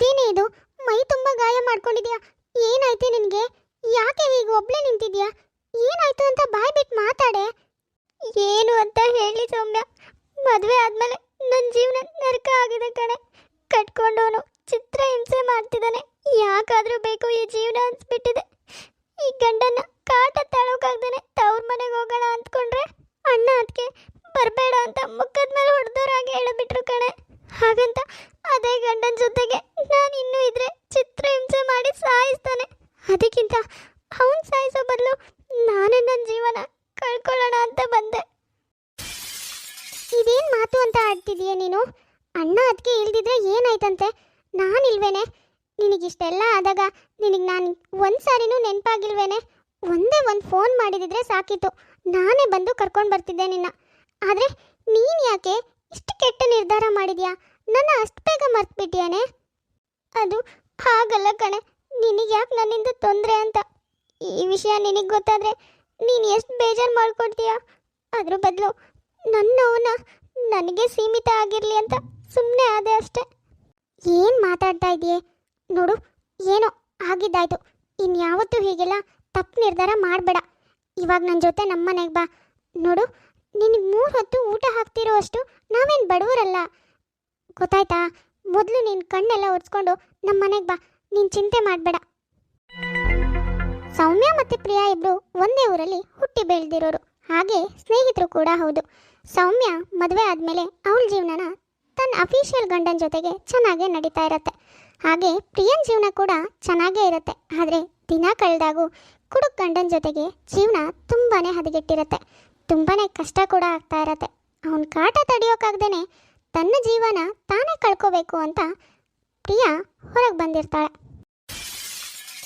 ಇದೇನೇ ಇದು? ಮೈ ತುಂಬ ಗಾಯ ಮಾಡ್ಕೊಂಡಿದ್ಯಾ? ಏನಾಯ್ತು ನಿನಗೆ? ಯಾಕೆ ಈಗ ಒಬ್ಳೆ ನಿಂತಿದ್ಯಾ? ಏನಾಯ್ತು ಅಂತ ಬಾಯ್ ಬಿಟ್ಟು ಮಾತಾಡೆ. ಏನು ಅಂತ ಹೇಳಿ ಸೌಮ್ಯ. ಮದುವೆ ಆದ್ಮೇಲೆ ನನ್ನ ಜೀವನ ನರಕ ಆಗಿದೆ ಕಣೆ. ಕಟ್ಕೊಂಡವನು ಚಿತ್ರ ಹಿಂಸೆ ಮಾಡ್ತಿದ್ದಾನೆ. ಯಾಕಾದರೂ ಬೇಕು ಈ ಜೀವನ ಅನ್ಸ್ಬಿಟ್ಟಿದೆ. ಈ ಗಂಡನ್ನ ಕಾಟ ತಾಳೋಕಾಗ್ದೇನೆ ತವ್ರ ಮನೆಗೆ ಹೋಗೋಣ ಅಂದ್ಕೊಂಡ್ರೆ ಅಣ್ಣ ಅದಕ್ಕೆ ಬರಬೇಡ ಅಂತ ಮುಖದ ಮೇಲೆ ಹೊಡೆದೋರಾಗಿ ಹೇಳಿಬಿಟ್ರು ಕಣೆ ಹಾಗಂತ ಅದೇ ಗಂಡನ ಜೊತೆಗೆ ನಾನು ಇನ್ನೂ ಇದ್ರೆ ಚಿತ್ರ ಹಿಂಸೆ ಮಾಡಿ ಸಾಯಿಸ್ತಾನೆ ಅದಕ್ಕಿಂತ ಅವನ್ ಸಾಯಿಸೋ ಬದಲು ನಾನೇ ನನ್ನ ಜೀವನ ಕಳ್ಕೊಳ್ಳೋಣ ಅಂತ ಬಂದೆ ಇದೇನ್ ಮಾತು ಅಂತ ಆಡ್ತಿದೀಯ ನೀನು? ಅಣ್ಣ ಅದಕ್ಕೆ ಇಲ್ದಿದ್ರೆ ಏನಾಯ್ತಂತೆ? ನಾನಿಲ್ವೇನೆ ನಿನಗಿಷ್ಟೆಲ್ಲ ಆದಾಗ ನಿನಗೆ ನಾನು ಒಂದು ಸಾರಿನೂ ನೆನಪಾಗಿಲ್ವೇನೆ? ಒಂದೇ ಒಂದು ಫೋನ್ ಮಾಡಿದಿದ್ರೆ ಸಾಕಿತ್ತು. ನಾನೇ ಬಂದು ಕರ್ಕೊಂಡು ಬರ್ತಿದ್ದೆ ನಿನ್ನ. ಆದರೆ ನೀನು ಯಾಕೆ ಇಷ್ಟು ಕೆಟ್ಟ ನಿರ್ಧಾರ ಮಾಡಿದ್ಯಾ? ನನ್ನ ಅಷ್ಟು ಬೇಗ ಮರ್ತುಬಿಟ್ಟಿಯಾನೆ ಅದು ಹಾಗಲ್ಲ ಕಣೆ. ನಿನಗೆ ಯಾಕೆ ನನ್ನಿಂದ ತೊಂದರೆ ಅಂತ? ಈ ವಿಷಯ ನಿನಗೆ ಗೊತ್ತಾದರೆ ನೀನು ಎಷ್ಟು ಬೇಜಾರು ಮಾಡ್ಕೊಡ್ತೀಯಾ? ಅದ್ರ ಬದಲು ನನ್ನ ನನಗೆ ಸೀಮಿತ ಆಗಿರಲಿ ಅಂತ ಸುಮ್ಮನೆ ಆದೆ ಅಷ್ಟೆ. ಏನು ಮಾತಾಡ್ತಾ ಇದೆಯೇ ನೋಡು, ಏನೋ ಆಗಿದ್ದಾಯ್ತು. ಇನ್ಯಾವತ್ತೂ ಹೀಗೆಲ್ಲ ತಪ್ಪು ನಿರ್ಧಾರ ಮಾಡಬೇಡ. ಇವಾಗ ನನ್ನ ಜೊತೆ ನಮ್ಮ ಮನೆಗೆ ಬಾ. ನೋಡು ನಿನಗೆ ಮೂರು ಹೊತ್ತು ಊಟ ಹಾಕ್ತಿರೋ ಅಷ್ಟು ನಾವೇನು ಬಡವರಲ್ಲ. ಗೊತ್ತಾಯ್ತಾ? ಮೊದಲು ನಿನ್ನ ಕಣ್ಣೆಲ್ಲ ಒರೆಸ್ಕೊಂಡು ನಮ್ಮ ಮನೆಗೆ ಬಾ. ನೀನು ಚಿಂತೆ ಮಾಡಬೇಡ. ಸೌಮ್ಯ ಮತ್ತು ಪ್ರಿಯಾ ಇಬ್ಬರು ಒಂದೇ ಊರಲ್ಲಿ ಹುಟ್ಟಿ ಬೆಳೆದಿರೋರು. ಹಾಗೆ ಸ್ನೇಹಿತರು ಕೂಡ ಹೌದು. ಸೌಮ್ಯ ಮದುವೆ ಆದಮೇಲೆ ಅವಳ ಜೀವನನ ತನ್ನ ಅಫಿಷಿಯಲ್ ಗಂಡನ ಜೊತೆಗೆ ಚೆನ್ನಾಗೇ ನಡೀತಾ ಇರತ್ತೆ. ಹಾಗೆ ಪ್ರಿಯನ್ ಜೀವನ ಕೂಡ ಚೆನ್ನಾಗೇ ಇರುತ್ತೆ. ಆದರೆ ದಿನ ಕಳೆದಾಗೂ ಕುಡುಕ್ ಗಂಡನ ಜೊತೆಗೆ ಜೀವನ ತುಂಬಾ ಹದಗೆಟ್ಟಿರುತ್ತೆ. ತುಂಬಾ ಕಷ್ಟ ಕೂಡ ಆಗ್ತಾ ಇರತ್ತೆ. ಅವನ ಕಾಟ ತಡೆಯೋಕ್ಕಾಗ್ದೇನೆ ತನ್ನ ಜೀವನ ತಾನೇ ಕಳ್ಕೋಬೇಕು ಅಂತ ಪ್ರಿಯಾ ಹೊರಗೆ ಬಂದಿರ್ತಾಳೆ.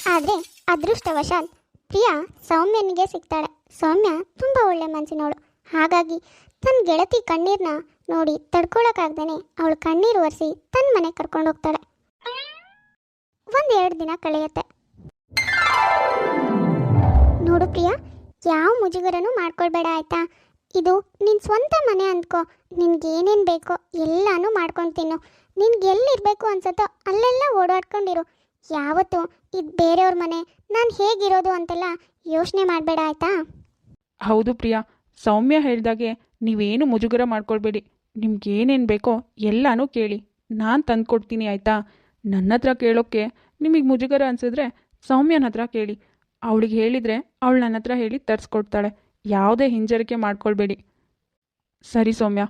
ಆದರೆ ಅದೃಷ್ಟವಶಾತ್ ಪ್ರಿಯಾ ಸೌಮ್ಯನಿಗೆ ಸಿಗ್ತಾಳೆ. ಸೌಮ್ಯ ತುಂಬ ಒಳ್ಳೆ ಮನಸ್ಸಿನವಳು ಹಾಗಾಗಿ ತನ್ನ ಗೆಳತಿ ಕಣ್ಣೀರನ್ನ ನೋಡಿ ತಡ್ಕೊಳಕ್ಕಾಗ್ದೇನೆ ಅವಳು ಕಣ್ಣೀರು ಒರೆಸಿ ತನ್ನ ಮನೆಗೆ ಕರ್ಕೊಂಡು ಹೋಗ್ತಾಳೆ. ಒಂದೆರಡು ದಿನ ಕಳೆಯುತ್ತೆ. ನೋಡು ಪ್ರಿಯಾ, ಯಾವ ಮುಜುಗರನೂ ಮಾಡ್ಕೊಳ್ಬೇಡ ಆಯ್ತಾ? ಇದು ನಿನ್ನ ಸ್ವಂತ ಮನೆ ಅಂದ್ಕೋ, ನಿನ್ಗೆ ಏನೇನು ಬೇಕೋ ಎಲ್ಲಾನು ಮಾಡ್ಕೊಂಡು ತಿನ್ನು. ನಿನ್ಗೆ ಎಲ್ಲಿರಬೇಕು ಅನ್ಸತ್ತೋ ಅಲ್ಲೆಲ್ಲ ಓಡಾಡ್ಕೊಂಡಿರು. ಯಾವತ್ತು ಇದು ಬೇರೆಯವ್ರ ಮನೆ, ನಾನು ಹೇಗಿರೋದು ಅಂತೆಲ್ಲ ಯೋಚನೆ ಮಾಡಬೇಡ ಆಯ್ತಾ? ಹೌದು ಪ್ರಿಯಾ, ಸೌಮ್ಯ ಹೇಳಿದಾಗೆ ನೀವೇನು ಮುಜುಗರ ಮಾಡ್ಕೊಳ್ಬೇಡಿ. ನಿಮ್ಗೆ ಏನೇನು ಬೇಕೋ ಎಲ್ಲನೂ ಕೇಳಿ. ನಾನು ತಂದ್ಕೊಡ್ತೀನಿ ಆಯಿತಾ? ನನ್ನ ಹತ್ರ ಕೇಳೋಕ್ಕೆ ನಿಮಗೆ ಮುಜುಗರ ಅನಿಸಿದ್ರೆ ಸೌಮ್ಯನ ಹತ್ರ ಕೇಳಿ. ಅವಳಿಗೆ ಹೇಳಿದರೆ ಅವಳು ನನ್ನ ಹತ್ರ ಹೇಳಿ ತರಿಸ್ಕೊಡ್ತಾಳೆ. ಯಾವುದೇ ಹಿಂಜರಿಕೆ ಮಾಡ್ಕೊಳ್ಬೇಡಿ. ಸರಿ ಸೌಮ್ಯ,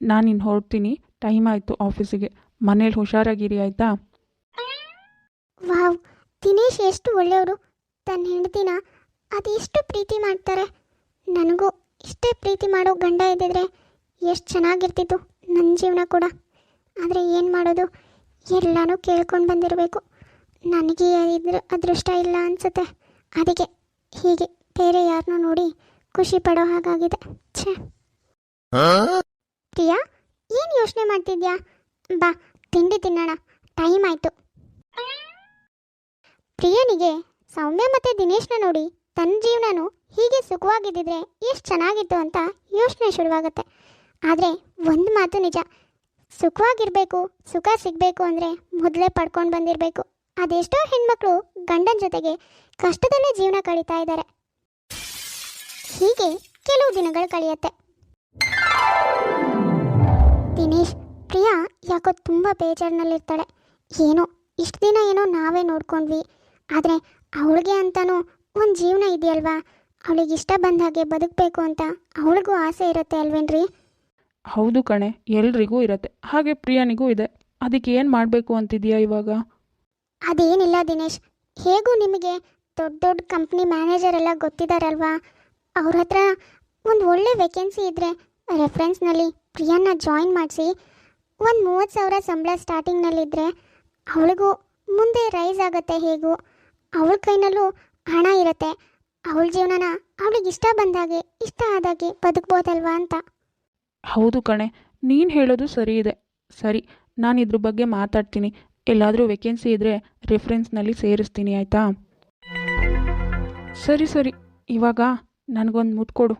ನಾನು ಇನ್ನು ಹೊರಡ್ತೀನಿ. ಟೈಮ್ ಆಯಿತು ಆಫೀಸಿಗೆ. ಮನೇಲಿ ಹುಷಾರಾಗಿರಿ ಆಯಿತಾ? ವಾವ್, ದಿನೇಶ್ ಎಷ್ಟು ಒಳ್ಳೆಯವರು. ತನ್ನ ಹೆಂಡತಿನ ಅದೆಷ್ಟು ಪ್ರೀತಿ ಮಾಡ್ತಾರೆ. ನನಗೂ ಇಷ್ಟೇ ಪ್ರೀತಿ ಮಾಡೋ ಗಂಡ ಇದ್ದಿದ್ರೆ ಎಷ್ಟು ಚೆನ್ನಾಗಿರ್ತಿತ್ತು ನನ್ನ ಜೀವನ ಕೂಡ. ಆದರೆ ಏನು ಮಾಡೋದು? ಎಲ್ಲನೂ ಕೇಳ್ಕೊಂಡು ಬಂದಿರಬೇಕು. ನನಗೆ ಇದ್ರ ಅದೃಷ್ಟ ಇಲ್ಲ ಅನಿಸುತ್ತೆ. ಅದಕ್ಕೆ ಹೀಗೆ ಬೇರೆ ಯಾರನ್ನೂ ನೋಡಿ ಖುಷಿ ಪಡೋ ಹಾಗಾಗಿದೆ. ಛೇ. ಪ್ರಿಯಾ ಏನು ಯೋಚನೆ ಮಾಡ್ತಿದ್ಯಾ? ಬಾ ತಿಂಡಿ ತಿನ್ನೋಣ. ಟೈಮ್ ಆಯಿತು. ಪ್ರಿಯನಿಗೆ ಸೌಮ್ಯ ಮತ್ತು ದಿನೇಶ್ನ ನೋಡಿ ತನ್ನ ಜೀವನನೂ ಹೀಗೆ ಸುಖವಾಗಿದ್ದಿದ್ರೆ ಎಷ್ಟು ಚೆನ್ನಾಗಿತ್ತು ಅಂತ ಯೋಚನೆ ಶುರುವಾಗುತ್ತೆ. ಆದರೆ ಒಂದು ಮಾತು ನಿಜ. ಸುಖವಾಗಿರಬೇಕು, ಸುಖ ಸಿಗಬೇಕು ಅಂದರೆ ಮೊದಲೇ ಪಡ್ಕೊಂಡು ಬಂದಿರಬೇಕು. ಅದೆಷ್ಟೋ ಹೆಣ್ಮಕ್ಳು ಗಂಡನ ಜೊತೆಗೆ ಕಷ್ಟದಲ್ಲೇ ಜೀವನ ಕಳೀತಾ ಇದ್ದಾರೆ. ಹೀಗೆ ಕೆಲವು ದಿನಗಳು ಕಳೆಯುತ್ತೆ. ದಿನೇಶ್, ಪ್ರಿಯಾ ಯಾಕೋ ತುಂಬ ಬೇಜಾರಿನಲ್ಲಿರ್ತಾಳೆ. ಏನೋ, ಇಷ್ಟು ದಿನ ಏನೋ ನಾವೇ ನೋಡ್ಕೊಂಡ್ವಿ. ಆದರೆ ಅವಳಿಗೆ ಅಂತಲೂ ಒಂದು ಜೀವನ ಇದೆಯಲ್ವಾ? ಅವಳಿಗೆ ಇಷ್ಟ ಬಂದ ಹಾಗೆ ಬದುಕಬೇಕು ಅಂತ ಅವಳಿಗೂ ಆಸೆ ಇರುತ್ತೆ ಅಲ್ವೇನ್ರಿ? ಹೌದು ಕಣೆ ಎಲ್ರಿಗೂ ಇರತ್ತೆ. ಹಾಗೆ ಪ್ರಿಯಾನಿಗೂ ಇದೆ. ಅದಕ್ಕೆ ಏನು ಮಾಡಬೇಕು ಅಂತಿದೆಯಾ ಇವಾಗ? ಅದೇನಿಲ್ಲ ದಿನೇಶ್. ಹೇಗೂ ನಿಮಗೆ ದೊಡ್ಡ ದೊಡ್ಡ ಕಂಪ್ನಿ ಮ್ಯಾನೇಜರ್ ಎಲ್ಲ ಗೊತ್ತಿದ್ದಾರಲ್ವಾ ಅವ್ರ ಹತ್ರ ಒಂದು ಒಳ್ಳೆ ವೇಕೆನ್ಸಿ ಇದ್ದರೆ ರೆಫರೆನ್ಸ್ನಲ್ಲಿ ಪ್ರಿಯಾನ ಜಾಯಿನ್ ಮಾಡಿಸಿ ಒಂದು ಮೂವತ್ತು ಸಾವಿರ ಸಂಬಳ ಸ್ಟಾರ್ಟಿಂಗ್ನಲ್ಲಿದ್ದರೆ ಅವಳಿಗೂ ಮುಂದೆ ರೈಸ್ ಆಗುತ್ತೆ ಹೇಗೂ? ಅವಳ ಕೈನಲ್ಲೂ ಹಣ ಇರುತ್ತೆ. ಅವಳ ಜೀವನನ ಅವಳಿಗೆ ಇಷ್ಟ ಬಂದಾಗೆ ಇಷ್ಟ ಆದಾಗೆ ಬದುಕ್ಬೋದಲ್ವಾ ಅಂತ. ಹೌದು ಕಣೆ ನೀನು ಹೇಳೋದು ಸರಿ ಇದೆ. ಸರಿ ನಾನು ಇದ್ರ ಬಗ್ಗೆ ಮಾತಾಡ್ತೀನಿ. ಎಲ್ಲಾದರೂ ವೇಕೆನ್ಸಿ ಇದ್ದರೆ ರೆಫರೆನ್ಸ್ನಲ್ಲಿ ಸೇರಿಸ್ತೀನಿ ಆಯಿತಾ? ಸರಿ ಸರಿ. ಇವಾಗ ನನಗೊಂದು ಮುದ್ದು ಕೊಡು.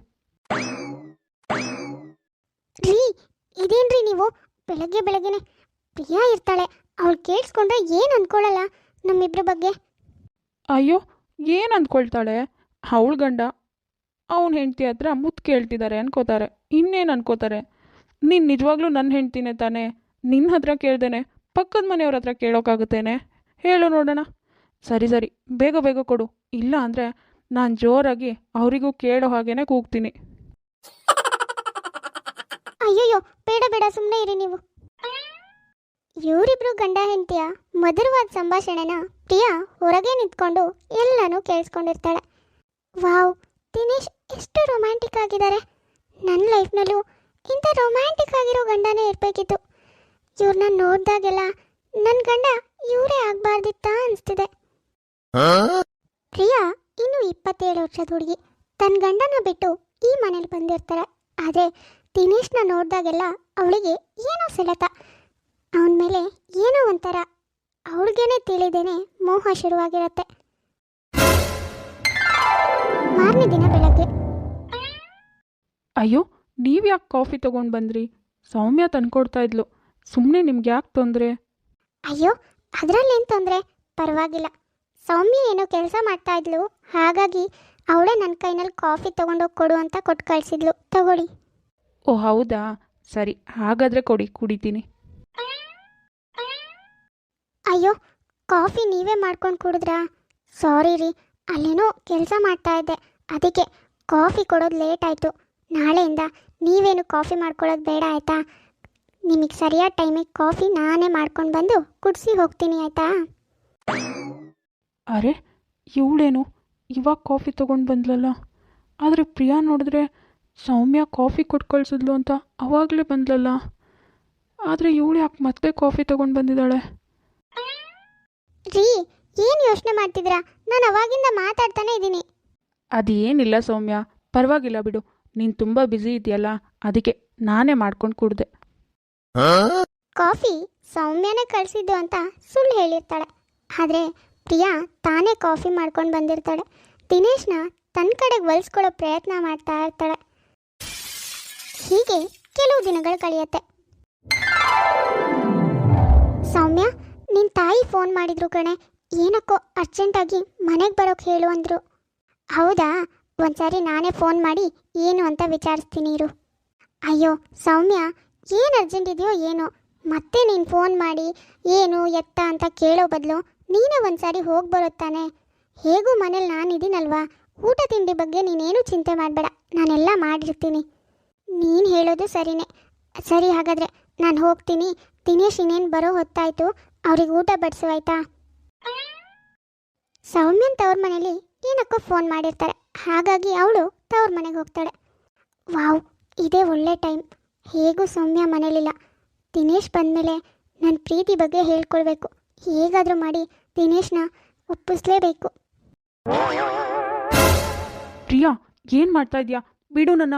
ರೀ ಇದೇನ್ರಿ ನೀವು? ಬೆಳಗ್ಗೆ ಬೆಳಗ್ಗೆನೆ ಪ್ರಿಯಾ ಇರ್ತಾಳೆ. ಅವಳು ಕೇಳಿಸ್ಕೊಂಡ್ರೆ ಏನು ಅನ್ಕೊಳ್ಳಲ್ಲ ನಮ್ಮಿಬ್ರ ಬಗ್ಗೆ? ಅಯ್ಯೋ ಏನು ಅಂದ್ಕೊಳ್ತಾಳೆ? ಅವಳ ಗಂಡ, ಅವನ ಹೆಂಡತಿ ಹತ್ರ ಮುತ್ತು ಕೇಳ್ತಿದ್ದಾರೆ ಅನ್ಕೋತಾರೆ. ಇನ್ನೇನು ಅನ್ಕೋತಾರೆ? ನೀನು ನಿಜವಾಗ್ಲೂ ನನ್ನ ಹೆಂಡ್ತಿನೇ ತಾನೇ? ನಿನ್ನ ಹತ್ರ ಕೇಳ್ದೇನೆ, ಪಕ್ಕದ ಮನೆಯವ್ರ ಹತ್ರ ಕೇಳೋಕ್ಕಾಗುತ್ತೇನೆ ಹೇಳು ನೋಡೋಣ. ಸರಿ ಸರಿ, ಬೇಗ ಬೇಗ ಕೊಡು. ಇಲ್ಲ ಅಂದರೆ ನಾನು ಜೋರಾಗಿ ಅವರಿಗೂ ಕೇಳೋ ಹಾಗೇನೆ ಕೂಗ್ತೀನಿ. ಅಯ್ಯಯ್ಯೋ, ಬೇಡ ಬೇಡ ಸುಮ್ಮನೆ ಇರಿ ನೀವು. ಇವರಿಬ್ರು ಗಂಡ, ಹೆಂಡತಿಯ? ಮಧುರವಾದ ಸಂಭಾಷಣೆನ? ಪ್ರಿಯಾ ಹೊರಗೆ ನಿಂತ್ಕೊಂಡು ಎಲ್ಲನೂ ಕೇಳಿಸ್ಕೊಂಡಿರ್ತಾಳೆ. ವಾವ್ ದಿನೇಶ್ ಎಷ್ಟು ರೊಮ್ಯಾಂಟಿಕ್ ಆಗಿದ್ದಾರೆ ನನ್ನ ಲೈಫ್ನಲ್ಲೂ ಇಂಥ ರೊಮ್ಯಾಂಟಿಕ್ ಆಗಿರೋ ಗಂಡನೇ ಇರಬೇಕಿತ್ತು. ಇವ್ರನ್ನ ನೋಡಿದಾಗೆಲ್ಲ ನನ್ನ ಗಂಡ ಇವರೇ ಆಗಬಾರ್ದಿತ್ತ ಅನಿಸ್ತಿದೆ. ಪ್ರಿಯಾ ಇನ್ನು ಇಪ್ಪತ್ತೇಳು ವರ್ಷದ ಹುಡುಗಿ. ತನ್ನ ಗಂಡನ ಬಿಟ್ಟು ಈ ಮನೇಲಿ ಬಂದಿರ್ತಾರೆ ಆದರೆ ದಿನೇಶ್ನ ನೋಡಿದಾಗೆಲ್ಲ ಅವಳಿಗೆ ಏನೋ ಸೆಳೆತ. ಅವನ ಮೇಲೆ ಏನೋ ಒಂಥರ ಅವಳಿಗೇನೆ ತಿಳಿದೇನೆ ಮೋಹ ಶುರುವಾಗಿರತ್ತೆ. ಮಾರನೇ ದಿನ ಬೆಳಗ್ಗೆ. ಅಯ್ಯೋ ನೀವು ಯಾಕೆ ಕಾಫಿ ತೊಗೊಂಡು ಬಂದ್ರಿ? ಸೌಮ್ಯ ತಂದ್ಕೊಡ್ತಾ ಇದ್ಲು. ಸುಮ್ಮನೆ ನಿಮ್ಗೆ ಯಾಕೆ ತೊಂದರೆ? ಅಯ್ಯೋ ಅದರಲ್ಲೇನು ತೊಂದರೆ? ಪರವಾಗಿಲ್ಲ. ಸೌಮ್ಯ ಏನೋ ಕೆಲಸ ಮಾಡ್ತಾ ಇದ್ಲು. ಹಾಗಾಗಿ ಅವಳೇ ನನ್ನ ಕೈನಲ್ಲಿ ಕಾಫಿ ತಗೊಂಡೋಗಿ ಕೊಡು ಅಂತ ಕೊಟ್ಟು ಕಳಿಸಿದ್ಲು. ತಗೊಳ್ಳಿ. ಓ ಹೌದಾ? ಸರಿ ಹಾಗಾದರೆ ಕೊಡಿ ಕುಡಿತೀನಿ. ಅಯ್ಯೋ, ಕಾಫಿ ನೀವೇ ಮಾಡ್ಕೊಂಡು ಕುಡಿದ್ರಾ? ಸಾರಿ ರೀ, ಅಲ್ಲೇನೋ ಕೆಲಸ ಮಾಡ್ತಾ ಇದ್ದೆ. ಅದಕ್ಕೆ ಕಾಫಿ ಕೊಡೋದು ಲೇಟ್ ಆಯಿತು. ನಾಳೆಯಿಂದ ನೀವೇನು ಕಾಫಿ ಮಾಡ್ಕೊಳ್ಳೋದು ಬೇಡ ಆಯಿತಾ? ನಿಮಗೆ ಸರಿಯಾದ ಟೈಮಿಗೆ ಕಾಫಿ ನಾನೇ ಮಾಡ್ಕೊಂಡು ಬಂದು ಕುಡಿಸಿ ಹೋಗ್ತೀನಿ ಆಯಿತಾ? ಅರೆ, ಇವಳೇನು? ಇವಾಗ ಕಾಫಿ ತೊಗೊಂಡು ಬಂದ್ಲಲ್ಲ? ಆದರೆ ಪ್ರಿಯಾ ನೋಡಿದ್ರೆ ಸೌಮ್ಯ ಕಾಫಿ ಕೊಟ್ಟು ಕಳಿಸಿದ್ಲು ಅಂತ ಅವಾಗಲೇ ಬಂದ್ಲಲ್ಲ? ಆದರೆ ಇವಳು ಯಾಕೆ ಮತ್ತೆ ಕಾಫಿ ತೊಗೊಂಡು ಬಂದಿದ್ದಾಳೆ? ರೀ ಏನು ಯೋಚನೆ ಮಾಡ್ತಿದ್ದೀರಾ? ನಾನು ಅವಾಗಿಂದ ಮಾತಾಡ್ತಾನೆ ಇದ್ದೀನಿ. ಅದೇನಿಲ್ಲ ಸೌಮ್ಯ ಪರವಾಗಿಲ್ಲ ಬಿಡು. ನೀನು ತುಂಬ ಬ್ಯುಸಿ ಇದೆಯಲ್ಲ ಅದಕ್ಕೆ ನಾನೇ ಮಾಡ್ಕೊಂಡು ಕುಡ್ದೆ. ಕಾಫಿ ಸೌಮ್ಯನೇ ಕಳಿಸಿದ್ದು ಅಂತ ಸುಳ್ಳು ಹೇಳಿರ್ತಾಳೆ. ಆದರೆ ಪ್ರಿಯಾ ತಾನೇ ಕಾಫಿ ಮಾಡ್ಕೊಂಡು ಬಂದಿರ್ತಾಳೆ. ದಿನೇಶ್ನ ತನ್ನ ಕಡೆಗೆ ಒಲಿಸ್ಕೊಳ್ಳೋ ಪ್ರಯತ್ನ ಮಾಡ್ತಾ ಇರ್ತಾಳೆ. ಹೀಗೆ ಕೆಲವು ದಿನಗಳು ಕಳೆಯುತ್ತೆ. ಸೌಮ್ಯ ನಿನ್ನ ತಾಯಿ ಫೋನ್ ಮಾಡಿದ್ರು ಕಣೆ. ಏನಕ್ಕೋ ಅರ್ಜೆಂಟಾಗಿ ಮನೆಗೆ ಬರೋಕೆ ಹೇಳು ಅಂದರು. ಹೌದಾ? ಒಂದ್ಸಾರಿ ನಾನೇ ಫೋನ್ ಮಾಡಿ ಏನು ಅಂತ ವಿಚಾರಿಸ್ತೀನಿ ಇರು. ಅಯ್ಯೋ, ಸೌಮ್ಯ, ಏನು ಅರ್ಜೆಂಟ್ ಇದೆಯೋ ಏನೋ? ಮತ್ತೆ ನೀನು ಫೋನ್ ಮಾಡಿ ಏನು ಎತ್ತ ಅಂತ ಕೇಳೋ ಬದಲು ನೀನೇ ಒಂದ್ಸಾರಿ ಹೋಗಿ ಬರುತ್ತಾನೆ ಹೇಗೂ ಮನೇಲಿ ನಾನಿದ್ದೀನಲ್ವಾ ಊಟ ತಿಂಡಿ ಬಗ್ಗೆ ನೀನೇನು ಚಿಂತೆ ಮಾಡಬೇಡ. ನಾನೆಲ್ಲ ಮಾಡಿರ್ತೀನಿ. ನೀನು ಹೇಳೋದು ಸರಿನೇ. ಸರಿ, ಹಾಗಾದರೆ ನಾನು ಹೋಗ್ತೀನಿ. ದಿನೇಶ್ ಇನ್ನೇನು ಬರೋ ಹೊತ್ತಾಯಿತು. ಅವ್ರಿಗೆ ಊಟ ಬಡಿಸು ಆಯ್ತಾ? ಸೌಮ್ಯನ್ ತವ್ರ ಮನೇಲಿ ಏನಕ್ಕೋ ಫೋನ್ ಮಾಡಿರ್ತಾರೆ. ಹಾಗಾಗಿ ಅವಳು ತವ್ರ ಮನೆಗೆ ಹೋಗ್ತಾಳೆ. ವಾವ್ ಇದೇ ಒಳ್ಳೆ ಟೈಮ್ ಹೇಗೂ ಸೌಮ್ಯ ಮನೇಲಿಲ್ಲ. ದಿನೇಶ್ ಬಂದಮೇಲೆ ನನ್ನ ಪ್ರೀತಿ ಬಗ್ಗೆ ಹೇಳ್ಕೊಳ್ಬೇಕು. ಹೇಗಾದರೂ ಮಾಡಿ ದಿನೇಶ್ನ ಒಪ್ಪಿಸ್ಲೇಬೇಕು. ಪ್ರಿಯಾ ಏನು ಮಾಡ್ತಾ ಇದೀಯಾ? ಬಿಡು ನನ್ನ.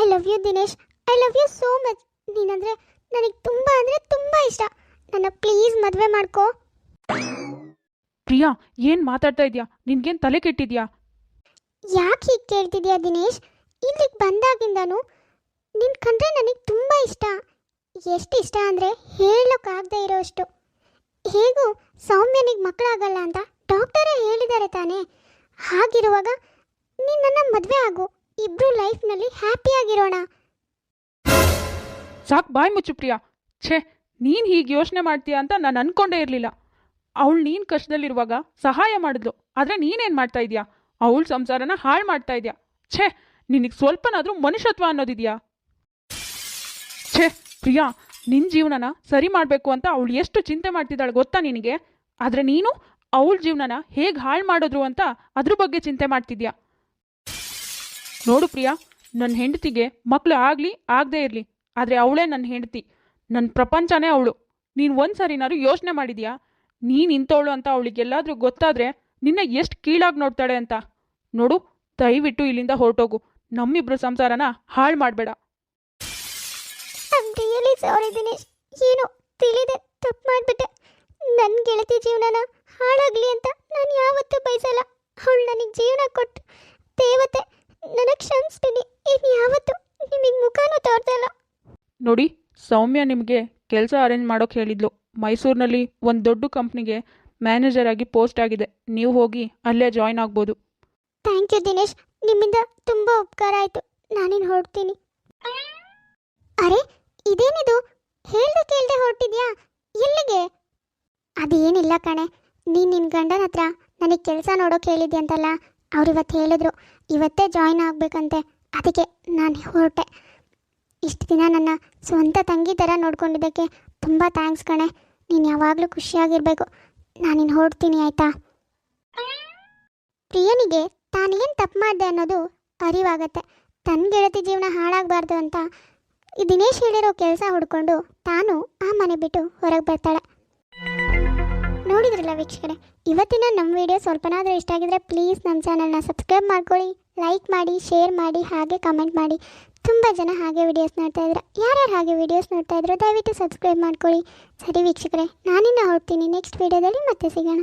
I love you Dinesh. I love you so much ನೀನಂದ್ರೆ ನನಗೆ ತುಂಬ ಅಂದರೆ ತುಂಬ ಇಷ್ಟ. ನನ್ನ ಪ್ಲೀಸ್ ಮದುವೆ ಮಾಡ್ಕೋ. ಪ್ರಿಯಾ ಏನು ಮಾತಾಡ್ತಾ ಇದೀಯಾ? ನಿನ್ಗೇನ್ ತಲೆ ಕೆಟ್ಟಿದ್ಯಾ? ಯಾಕೆ ಹೀಗೆ ಕೇಳ್ತಿದ್ಯಾ ದಿನೇಶ್? ಇಲ್ಲಿಗೆ ಬಂದಾಗಿಂದಾನು ನಿನ್ ಕಂಡ್ರೆ ನನಗೆ ತುಂಬ ಇಷ್ಟ. ಎಷ್ಟು ಇಷ್ಟ ಅಂದರೆ ಹೇಳೋಕ್ಕಾಗದೇ ಇರೋಷ್ಟು. ಹೇಗೂ ಸೌಮ್ಯನಿಗೆ ಮಕ್ಕಳಾಗಲ್ಲ ಅಂತ ಡಾಕ್ಟರೇ ಹೇಳಿದ್ದಾರೆ ತಾನೇ. ಹಾಗಿರುವಾಗ ನೀನು ನನ್ನ ಮದುವೆ ಆಗು. ನಲ್ಲಿ ಲೈಫ್ನಲ್ಲಿ ಹ್ಯಾಪಿಯಾಗಿರೋಣ. ಸಾಕ್ ಬಾಯ್ ಮುಚ್ಚು ಪ್ರಿಯಾ. ಛೇ ನೀನು ಹೀಗೆ ಯೋಚನೆ ಮಾಡ್ತೀಯಾ ಅಂತ ನಾನು ಅನ್ಕೊಂಡೇ ಇರಲಿಲ್ಲ. ಅವಳು ನೀನು ಕಷ್ಟದಲ್ಲಿರುವಾಗ ಸಹಾಯ ಮಾಡಿದ್ಲು, ಆದರೆ ನೀನೇನು ಮಾಡ್ತಾ ಇದೀಯಾ? ಅವಳು ಸಂಸಾರನ ಹಾಳು ಮಾಡ್ತಾ ಇದೆಯಾ? ಛೇ, ನಿನಗೆ ಸ್ವಲ್ಪನಾದರೂ ಮನುಷ್ಯತ್ವ ಅನ್ನೋದಿದೆಯಾ? ಛೇ, ಪ್ರಿಯಾ ನಿನ್ನ ಜೀವನನ ಸರಿ ಮಾಡಬೇಕು ಅಂತ ಅವಳು ಎಷ್ಟು ಚಿಂತೆ ಮಾಡ್ತಿದ್ದಾಳೆ ಗೊತ್ತಾ ನಿನಗೆ? ಆದರೆ ನೀನು ಅವಳ ಜೀವನನ ಹೇಗೆ ಹಾಳು ಮಾಡಿದ್ರು ಅಂತ ಅದ್ರ ಬಗ್ಗೆ ಚಿಂತೆ ಮಾಡ್ತಿದ್ಯಾ? ನೋಡು ಪ್ರಿಯಾ ನನ್ನ ಹೆಂಡತಿಗೆ ಮಕ್ಕಳು ಆಗಲಿ, ಆಗದೇ ಇರಲಿ, ಆದರೆ ಅವಳೇ ನನ್ನ ಹೆಂಡತಿ. ನನ್ನ ಪ್ರಪಂಚನೇ ಅವಳು. ನೀನು ಒಂದು ಸರಿನಾದ್ರು ಯೋಚನೆ ಮಾಡಿದ್ಯಾ? ನೀನು ಇಂಥವಳು ಅಂತ ಅವಳಿಗೆಲ್ಲಾದರೂ ಗೊತ್ತಾದರೆ ನಿನ್ನ ಎಷ್ಟು ಕೀಳಾಗಿ ನೋಡ್ತಾಳೆ ಅಂತ. ನೋಡು ದಯವಿಟ್ಟು ಇಲ್ಲಿಂದ ಹೊರಟೋಗು. ನಮ್ಮಿಬ್ರು ಸಂಸಾರನ ಹಾಳು ಮಾಡಬೇಡ. ದಿನೇಶ್ ಏನು ತಿಳಿದೆ ತಪ್ಪು ಮಾಡಿಬಿಟ್ಟೆ. ನನ್ನ ಗೆಳತಿ ಜೀವನನ ಹಾಳಾಗಲಿ ಅಂತ ನಾನು ಯಾವತ್ತೂ ಬಯಸಲ್ಲ. ಅವಳು ನನಗೆ ಜೀವನ ಕೊಟ್ಟು ದೇವತೆ. ನನಗೆ ಕ್ಷಮಿಸ್ತೀನಿ. ಇನ್ನು ಯಾವತ್ತೂ ನಿಮಗೆ ಮುಖನೂ ತೋರ್ಸಲ್ಲ ನೋಡಿ ಸೌಮ್ಯ ನಿಮಗೆ ಕೆಲಸ ಅರೇಂಜ್ ಮಾಡೋಕೆ ಹೇಳಿದ್ಲು. ಮೈಸೂರಿನಲ್ಲಿ ಒಂದು ದೊಡ್ಡ ಕಂಪ್ನಿಗೆ ಮ್ಯಾನೇಜರ್ ಆಗಿ ಪೋಸ್ಟ್ ಆಗಿದೆ. ನೀವು ಹೋಗಿ ಅಲ್ಲೇ ಜಾಯ್ನ್ ಆಗ್ಬೋದು. Thank you Dinesh. ನಿಮ್ಮಿಂದ ತುಂಬ ಉಪಕಾರ ಆಯಿತು. ನಾನೇನು ಹೊರಡ್ತೀನಿ. ಅರೆ, ಇದೇನಿದು? ಹೇಳ್ದೆ ಕೇಳ್ದೆ ಹೊರಟಿದ್ಯಾ? ಎಲ್ಲಿಗೆ? ಅದೇನಿಲ್ಲ ಕಣೆ. ನೀನು ನಿನ್ನ ಗಂಡನ ಹತ್ರ ನನಗೆ ಕೆಲಸ ನೋಡೋಕೆ ಹೇಳಿದ್ದೆ ಅಂತಲ್ಲ? ಅವ್ರು ಇವತ್ತು ಹೇಳಿದ್ರು. ಇವತ್ತೇ ಜಾಯ್ನ್ ಆಗಬೇಕಂತೆ. ಅದಕ್ಕೆ ನಾನು ಹೊರಟೆ. ಇಷ್ಟು ದಿನ ನನ್ನ ಸ್ವಂತ ತಂಗಿ ಥರ ನೋಡ್ಕೊಂಡಿದ್ದಕ್ಕೆ ತುಂಬ ಥ್ಯಾಂಕ್ಸ್ ಕಣೆ. ನೀನು ಯಾವಾಗಲೂ ಖುಷಿಯಾಗಿರಬೇಕು. ನಾನಿನ್ನು ಹೊರಡ್ತೀನಿ, ಆಯಿತಾ? ಪ್ರಿಯನಿಗೆ ತಾನೇನು ತಪ್ಪು ಮಾಡಿದೆ ಅನ್ನೋದು ಅರಿವಾಗತ್ತೆ. ತನ್ನ ಗೆಳತಿ ಜೀವನ ಹಾಳಾಗಬಾರ್ದು ಅಂತ ಈ ದಿನೇಶ್ ಹೇಳಿರೋ ಕೆಲಸ ಹುಡ್ಕೊಂಡು ತಾನು ಆ ಮನೆ ಬಿಟ್ಟು ಹೊರಗೆ ಬರ್ತಾಳೆ. ನೋಡಿದ್ರಲ್ಲ ವೀಕ್ಷಕರೇ, ಇವತ್ತಿನ ನಮ್ಮ ವಿಡಿಯೋ ಸ್ವಲ್ಪನಾದರೂ ಇಷ್ಟ ಆಗಿದ್ರೆ ಪ್ಲೀಸ್ ನಮ್ಮ ಚಾನಲ್ನ ಸಬ್ಸ್ಕ್ರೈಬ್ ಮಾಡ್ಕೊಳ್ಳಿ ಲೈಕ್ ಮಾಡಿ ಶೇರ್ ಮಾಡಿ, ಹಾಗೆ ಕಮೆಂಟ್ ಮಾಡಿ. ತುಂಬ ಜನ ಹಾಗೆ ವಿಡಿಯೋಸ್ ನೋಡ್ತಾ ಇದ್ರು. ಯಾರ್ಯಾರು ಹಾಗೆ ವಿಡಿಯೋಸ್ ನೋಡ್ತಾ ಇದ್ರು, ದಯವಿಟ್ಟು ಸಬ್ಸ್ಕ್ರೈಬ್ ಮಾಡ್ಕೊಳ್ಳಿ. ಸರಿ ವೀಕ್ಷಕರೇ, ನಾನಿನ್ನ ಹೊರಡ್ತೀನಿ. ನೆಕ್ಸ್ಟ್ ವಿಡಿಯೋದಲ್ಲಿ ಮತ್ತೆ ಸಿಗೋಣ.